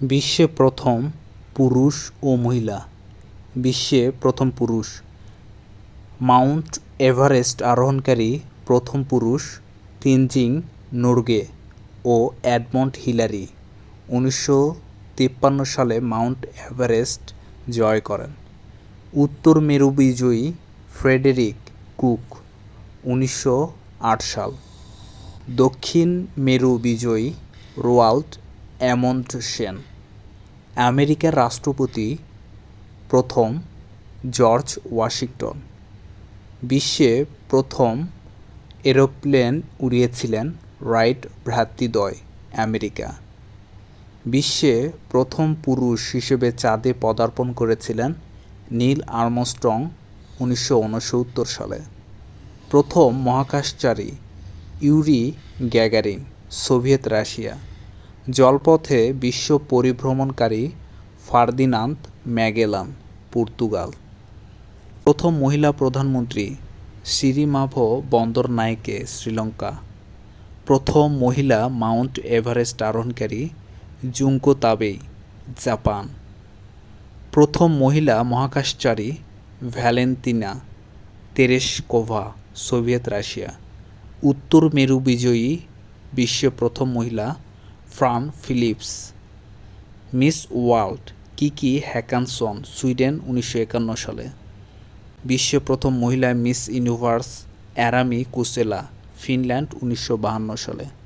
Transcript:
বিশ্বে প্রথম পুরুষ ও মহিলা। বিশ্বে প্রথম পুরুষ। মাউন্ট এভারেস্ট আরোহণকারী প্রথম পুরুষ তিনজিং নোরগে ও এডমন্ড হিলারি উনিশশো তিপ্পান্ন সালে মাউন্ট এভারেস্ট জয় করেন। উত্তর মেরু বিজয়ী ফ্রেডেরিক কুক উনিশশো আট সাল। দক্ষিণ মেরু বিজয়ী রোয়াল্ড অ্যামন্ডসেন আমেরিকার রাষ্ট্রপতি প্রথম জর্জ ওয়াশিংটন। বিশ্বে প্রথম এরোপ্লেন উড়িয়েছিলেন রাইট ভ্রাতৃদ্বয় আমেরিকা। বিশ্বে প্রথম পুরুষ হিসেবে চাঁদে পদার্পণ করেছিলেন নীল আর্মস্ট্রং উনিশশো উনসত্তর সালে। প্রথম মহাকাশচারী ইউরি গ্যাগারিন, সোভিয়েত রাশিয়া। জলপথে বিশ্ব পরিভ্রমণকারী ফার্দিনান্দ ম্যাগেলান পর্তুগাল। প্রথম মহিলা প্রধানমন্ত্রী সিরিমাভো বন্দরনায়েকে শ্রীলঙ্কা। প্রথম মহিলা মাউন্ট এভারেস্ট আরোহণকারী জুঙ্কো তাবেই, জাপান। প্রথম মহিলা মহাকাশচারী ভ্যালেন্তিনা তেরেশকোভা, সোভিয়েত রাশিয়া। উত্তর মেরু বিজয়ী বিশ্বে প্রথম মহিলা Fran Phillips, Miss World Kiki Hakansson, Sweden উনিশশো একান্ন সালে। বিশ্বে প্রথম মহিলা Miss Universe Armi Kuusela, Finland উনিশশো সালে।